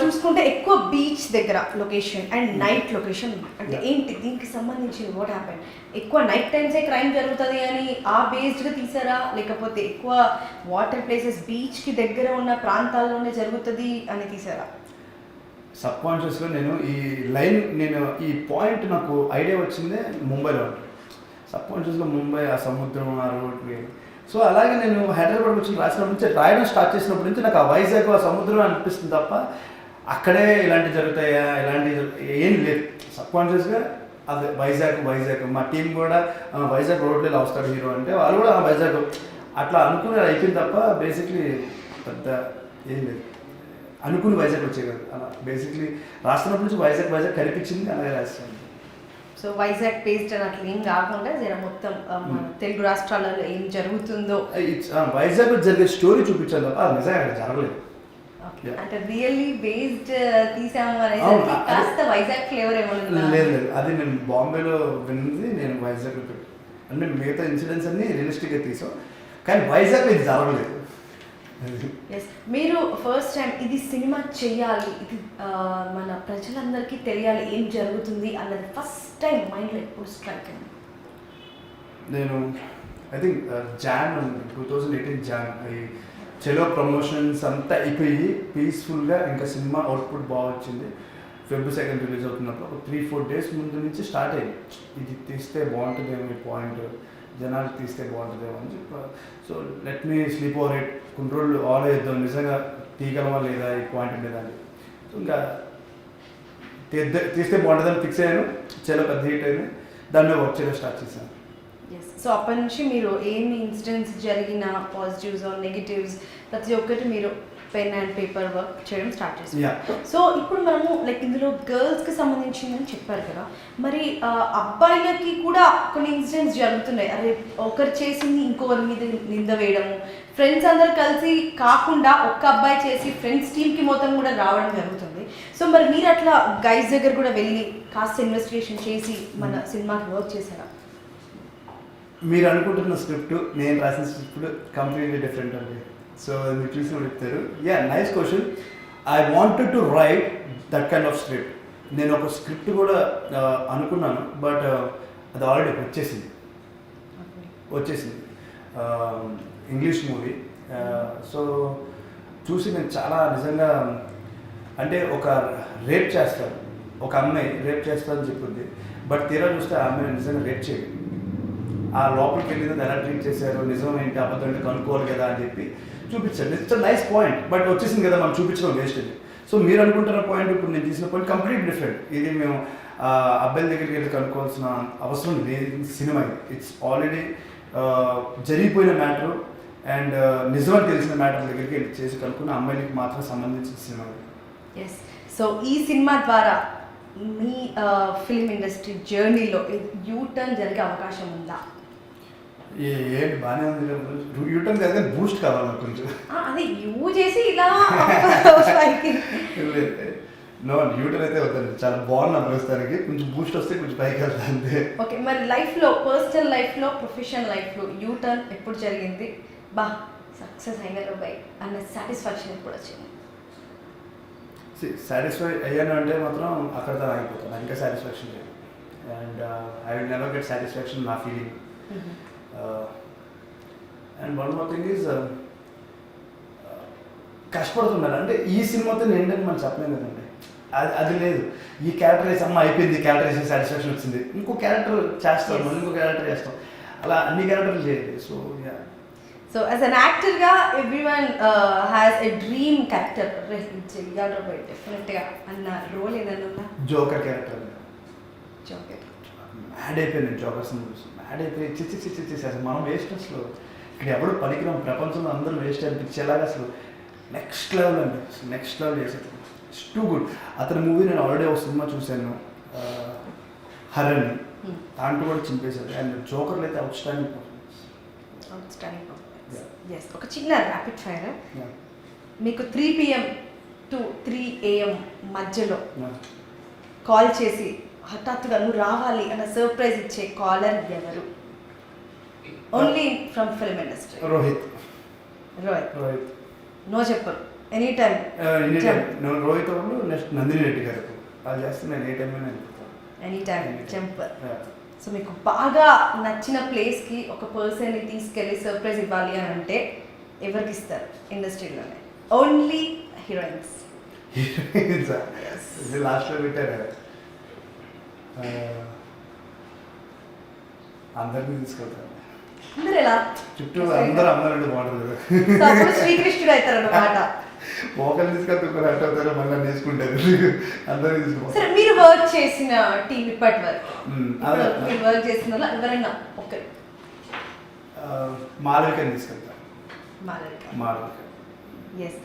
చూసుకుంటే ఎక్కువ బీచ్ దగ్గర లొకేషన్ అండ్ నైట్ లొకేషన్ అంటే. ఏంటి? దీనికి సంబంధించి వాట్ హ్యాపెన్ ఎక్కువ నైట్ టైమ్సే క్రైమ్ జరుగుతుంది అని ఆ బేస్డ్గా తీసారా? లేకపోతే ఎక్కువ వాటర్ ప్లేసెస్ బీచ్కి దగ్గర ఉన్న ప్రాంతాల్లోనే జరుగుతుంది అని తీసారా? సబ్ కాన్షియస్గా నేను ఈ లైన్ నేను ఈ పాయింట్ నాకు ఐడియా వచ్చిందే ముంబైలో సబ్ కాన్షియస్గా ముంబై ఆ సముద్రం ఆ రోడ్ సో అలాగే నేను హైదరాబాద్ వచ్చి రాసినప్పటి నుంచి రాయడం స్టార్ట్ చేసినప్పటి నుంచి నాకు ఆ వైజాగ్ ఆ సముద్రం అనిపిస్తుంది తప్ప అక్కడే ఇలాంటివి జరుగుతాయా? ఇలాంటి ఏం లేదు. సబ్ కాన్షియస్గా అదే వైజాగ్ వైజాగ్. మా టీం కూడా వైజాగ్ రోడ్లో ఇలా వస్తాడు హీరో అంటే వాళ్ళు కూడా ఆ వైజాగ్ అట్లా అనుకుని అయిపోయింది తప్ప బేసిక్లీ పెద్ద ఏం లేదు. అనుకుని వైజాగ్ వచ్చే కదా అలా బేసిక్లీ రాస్తున్నప్పటి నుంచి వైజాగ్ వైజాగ్ కనిపించింది అలాగే రాస్తాను సో వైజాగ్ పేస్ట్ అని అట్లా ఏం కాకుండా జర మొత్తం మన తెలుగు రాష్ట్రాలలో ఏం జరుగుతుందో. వైజాగ్ జరిగే స్టోరీ చూపించాలి తప్ప అది నిజంగా జరగలేదు. అంటే రియల్లీ బేస్డ్ తీసాము అవును, అనేసరికి అది- కాస్త వైజాగ్ ఫ్లేవర్ ఏమన్నా లేదు లేదు. అది నేను బాంబేలో విన్నది నేను పెట్టాను అంటే మిగతా ఇన్సిడెంట్స్ అన్ని రియలిస్టిక్గా తీసాం. కానీ వైజాగ్లో ఇది జరగలేదు. మీరు ఫస్ట్ టైం ఇది సినిమా చేయాలి ఇది మన ప్రజలందరికీ తెలియాలి ఏం జరుగుతుంది అన్నది ఫస్ట్ టైం మైండ్లో ఎప్పుడు స్ట్రైక్ అయింది? నేను I think Jan two thousand eighteen Jan Chalo promotions అంతా అయిపోయి పీస్ఫుల్గా ఇంకా సినిమా అవుట్పుట్ బాగా వచ్చింది ఫిబ్రవరి సెకండ్ రిలీజ్ అవుతున్నప్పుడు ఒక త్రీ ఫోర్ డేస్ ముందు నుంచి స్టార్ట్ అయ్యింది. ఇది తీస్తే బాగుంటుందేమో ఈ పాయింట్. జనాలు తీస్తే బాగుంటుందేమో అని చెప్పి. So let me sleep over it కొన్ని రోజులు ఆలోచిద్దాం. నిజంగా తీయగలమా లేదా ఈ పాయింట్ మీద అని సో ఇంకా తీద్ద తీస్తే బాగుంటుందని ఫిక్స్ అయ్యాను. చాలా పెద్ద హిట్ అయింది. దాన్ని వర్క్ చేయడం స్టార్ట్ చేశాను. సో అప్పటి నుంచి మీరు ఏమి ఇన్సిడెంట్స్ జరిగిన పాజిటివ్స్ నెగిటివ్స్ ప్రతి ఒక్కటి మీరు పెన్ అండ్ పేపర్ వర్క్ చేయడం స్టార్ట్ యా సో ఇప్పుడు మనము లైక్ ఇందులో గర్ల్స్కి సంబంధించిందని చెప్పారు కదా మరి అబ్బాయిలకి కూడా కొన్ని ఇన్సిడెంట్స్ జరుగుతున్నాయి. అరే ఒకరు చేసింది ఇంకొకరి మీద నింద వేయడము. ఫ్రెండ్స్ అందరు కలిసి కాకుండా ఒక్క అబ్బాయి చేసి ఫ్రెండ్స్ టీమ్కి మొత్తం కూడా రావడం జరుగుతుంది. సో మరి మీరు అట్లా గైస్ దగ్గర కూడా వెళ్ళి కాస్త ఇన్వెస్టిగేషన్ చేసి మన సినిమాకి వర్క్ చేశారా? మీరు అనుకుంటున్న స్క్రిప్ట్ నేను రాసిన స్క్రిప్ట్ కంప్లీట్లీ డిఫరెంట్ అండి. సో మీరు చూసి చెప్తారు. Yeah nice question I wanted to write that kind of script నేను ఒక స్క్రిప్ట్ కూడా అనుకున్నాను బట్ అది ఆల్రెడీ వచ్చేసింది. వచ్చేసింది. ఇంగ్లీష్ మూవీ సో చూసి నేను చాలా నిజంగా అంటే ఒక రేప్ చేస్తారు ఒక అమ్మాయి రేప్ చేస్తారని చెప్పింది. బట్ తీరా చూస్తే ఆ అమ్మాయి నిజంగా రేప్ చేయదు ఆ లోపలికి వెళ్ళింది ఎలా ట్రీట్ చేశారు? నిజం ఏంటి? అబద్ధం ఏంటి? కనుక్కోవాలి కదా అని చెప్పి చూపించండి ఇట్స్ నైస్ పాయింట్ బట్ వచ్చేసింది కదా మనం చూపించడం వేస్ట్ ఇది. సో మీరు అనుకుంటున్న పాయింట్ ఇప్పుడు నేను తీసిన పాయింట్ కంప్లీట్ డిఫరెంట్ ఇది మేము అబ్బాయిల దగ్గరికి వెళ్ళి కనుక్కోవాల్సిన అవసరం లేదు. సినిమా ఇది. ఇట్స్ ఆల్రెడీ జరిగిపోయిన మ్యాటర్ అండ్ నిజమని తెలిసిన మ్యాటర్ దగ్గరికి వెళ్ళి చేసి కనుక్కున్న అమ్మాయిలకి మాత్రం సంబంధించిన సినిమా ఇది. ఎస్ సో ఈ సినిమా ద్వారా మీ ఫిల్మ్ ఇండస్ట్రీ జర్నీలో యూ టర్న్ జరిగే అవకాశం ఉందా? ఏంటి బాగానే ఉంది యూటర్న్ బూస్ట్ కావాలి కొంచెం? అదే యూ చేసి ఇలా. నో అయితే చాలా బాగున్నా ప్రస్తుతానికి కొంచెం బూస్ట్ వస్తే కొంచెం పైకి అంతే ఓకే మరి లైఫ్లో పర్సనల్ లైఫ్లో ప్రొఫెషనల్ లైఫ్లో యూ టర్న్ ఎప్పుడు జరిగింది? బా సక్సెస్ అయిన బై అన్న సాటిస్ఫాక్షన్ ఎప్పుడు వచ్చింది? సాటిస్ఫై అయ్యాను అంటే మాత్రం అక్కడ అయిపోతాను నాకు ఇంకా సాటిస్ఫాక్షన్ లేదు. And I will never get satisfaction నా feeling and one more thing is కష్టపడుతున్నారు. అంటే ఈ సినిమాతో నిండని మనం చెప్పలేం కదండి. అది అది లేదు. ఈ క్యారెక్టర్ వేసి అమ్మ అయిపోయింది క్యారెక్టర్ వేసి సాటిస్ఫాక్షన్ వచ్చింది. ఇంకో క్యారెక్టర్ చేస్తాం. మళ్ళీ ఇంకో క్యారెక్టర్ చేస్తాం. అలా అన్ని క్యారెక్టర్లు చేయాలి so ya so as an యాక్టర్గా every one has a dream character by డెఫినెట్గా అన్న రోల్ ఏదైనా ఉందా? జోకర్ క్యారెక్టర్ జోకర్ మ్యాడ్ అయిపోయింది జోకర్స్ చూసి. మ్యాడ్ అయిపోయి చిచ్చి చిచ్చి చిచ్చి అసలు మనం వేస్ట్ అసలు. ఇక్కడ ఎవడు పనికిరాం ప్రపంచంలో అందరూ వేస్ట్ అనిపించేలాగా అసలు నెక్స్ట్ లెవెల్ అండి నెక్స్ట్ లెవెల్ చేసేది ఇట్స్ టూ గుడ్ అతని మూవీ నేను ఆల్రెడీ ఒక సినిమా చూశాను. హరణ్. Hmm. దాంట్లో కూడా చింపేశారు. అండ్ జోకర్లు అయితే అవుట్ స్టాండింగ్ Yeah. ఎస్ ఒక చిన్న ర్యాపిడ్ ఫైర్ మీకు three PM to three AM మధ్యలో కాల్ చేసి హఠాత్తుగా నువ్వు రావాలి అన్న సర్ప్రైజ్ ఇచ్చే కాలర్ ఎవరు? Only from film industry Rohit. Rohit. Rohit. No చెప్పరు. Any time any time Rohit వాళ్ళు నెక్స్ట్ నందిని రెడ్డి గారు వాళ్ళు చేస్తే నేను ఏ టైం అయినా any time jump Yeah. So మీకు బాగా నచ్చిన ప్లేస్కి ఒక పర్సన్ని తీసుకెళ్ళి సర్ప్రైజ్ ఇవ్వాలి అని అంటే ఎవరికి ఇస్తారు ఇండస్ట్రీలోనే ఓన్లీ హీరోయిన్స్ ఇది లాస్ట్లో పెట్టారు అందరినీ తీసుకెళ్తాను అందరు చుట్టూ అందరూ అమ్మాయిలు బాగుంటుంది శ్రీకృష్ణుడు అవుతారు అన్నమాట ఒకరిని తీసుకెళ్తే అట్ అవుతారు మళ్ళీ నేర్చుకుంటారు. అందరినీ తీసుకుపోతారు సరే మీరు వర్క్ చేసిన టీం ఇప్పటి వరకు. మీరు వర్క్ చేసిన వాళ్ళు ఎవరైనా ఒకరు? మాలవికని తీసుకెళ్తాను మాలవిక. మాలవిక. ఎస్